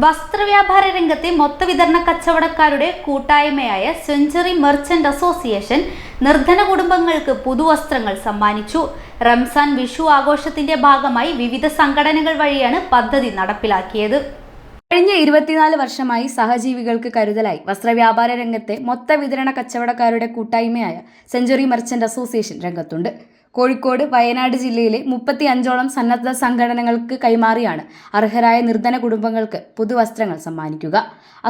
വസ്ത്രവ്യാപാര രംഗത്തെ മൊത്തവിതരണ കച്ചവടക്കാരുടെ കൂട്ടായ്മയായ century merchant association നിർധന കുടുംബങ്ങൾക്ക് പുതുവസ്ത്രങ്ങൾ സമ്മാനിച്ചു. റംസാൻ വിഷു ആഘോഷത്തിന്റെ ഭാഗമായി വിവിധ സംഘടനകൾ വഴിയാണ് പദ്ധതി നടപ്പിലാക്കിയത്. കഴിഞ്ഞ ഇരുപത്തിനാല് വർഷമായി സഹജീവികൾക്ക് കരുതലായി വസ്ത്രവ്യാപാര രംഗത്തെ മൊത്ത വിതരണ കച്ചവടക്കാരുടെ കൂട്ടായ്മയായ സെഞ്ചുറി മെർച്ചന്റ് അസോസിയേഷൻ രംഗത്തുണ്ട്. കോഴിക്കോട് വയനാട് ജില്ലയിലെ മുപ്പത്തി അഞ്ചോളം സന്നദ്ധ സംഘടനകൾക്ക് കൈമാറിയാണ് അർഹരായ നിർധന കുടുംബങ്ങൾക്ക് പുതുവസ്ത്രങ്ങൾ സമ്മാനിക്കുക.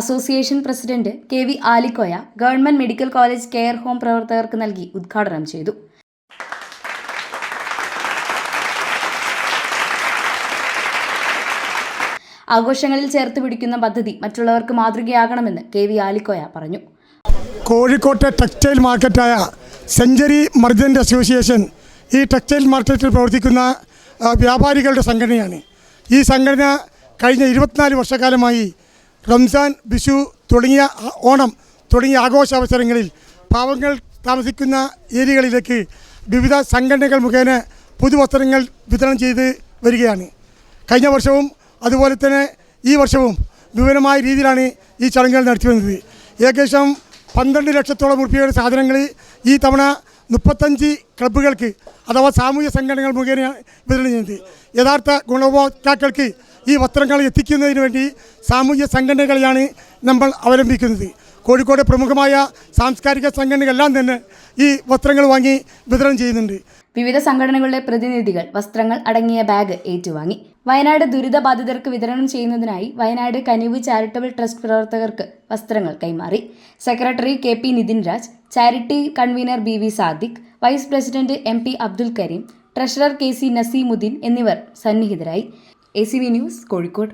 Association president K V Alikoya government medical college care home പ്രവർത്തകർക്ക് നൽകി ഉദ്ഘാടനം ചെയ്തു. ആഘോഷങ്ങളിൽ ചേർത്ത് പിടിക്കുന്ന പദ്ധതി മറ്റുള്ളവർക്ക് മാതൃകയാകണമെന്ന് കെ വി ആലിക്കോയ പറഞ്ഞു. കോഴിക്കോട്ടെ ടെക്സ്റ്റൈൽ മാർക്കറ്റായ സെഞ്ചുറി മർജന്റ് അസോസിയേഷൻ ഈ ടെക്സ്റ്റൈൽ മാർക്കറ്റിൽ പ്രവർത്തിക്കുന്ന വ്യാപാരികളുടെ സംഘടനയാണ്. ഈ സംഘടന കഴിഞ്ഞ ഇരുപത്തിനാല് വർഷക്കാലമായി റംസാൻ വിഷു തുടങ്ങിയ ഓണം തുടങ്ങിയ ആഘോഷാവസരങ്ങളിൽ പാവങ്ങൾ താമസിക്കുന്ന ഏരിയകളിലേക്ക് വിവിധ സംഘടനകൾ മുഖേന പുതുവസ്ത്രങ്ങൾ വിതരണം ചെയ്ത് വരികയാണ്. കഴിഞ്ഞ വർഷവും അതുപോലെ തന്നെ ഈ വർഷവും വിപുലമായ രീതിയിലാണ് ഈ ചടങ്ങുകൾ നടത്തി വരുന്നത് ഏകദേശം പന്ത്രണ്ട് ലക്ഷത്തോളം ഉറുപ്പികയുടെ സാധനങ്ങൾ ഈ തവണ മുപ്പത്തഞ്ച് ക്ലബ്ബുകൾക്ക് അഥവാ സാമൂഹ്യ സംഘടനകൾ മുഖേന വിതരണം ചെയ്യുന്നത്. യഥാർത്ഥ ഗുണഭോക്താക്കൾക്ക് ഈ വസ്ത്രങ്ങൾ എത്തിക്കുന്നതിന് വേണ്ടി സാമൂഹ്യ സംഘടനകളെയാണ് നമ്മൾ അവലംബിക്കുന്നത്. കോഴിക്കോട് പ്രമുഖമായ സാംസ്കാരിക സംഘടനകളെല്ലാം തന്നെ ഈ വസ്ത്രങ്ങൾ വാങ്ങി വിതരണം ചെയ്യുന്നുണ്ട്. വിവിധ സംഘടനകളുടെ പ്രതിനിധികൾ വസ്ത്രങ്ങൾ അടങ്ങിയ ബാഗ് ഏറ്റുവാങ്ങി. വയനാട് ദുരിതബാധിതർക്ക് വിതരണം ചെയ്യുന്നതിനായി വയനാട് കനിവ് ചാരിറ്റബിൾ ട്രസ്റ്റ് പ്രവർത്തകർക്ക് വസ്ത്രങ്ങൾ കൈമാറി. Secretary K P Nithin Raj charity convener B V Sadiq vice president M P Abdul Karim treasurer K C Naseemuddin എന്നിവർ സന്നിഹിതരായി. A C V news Kozhikode.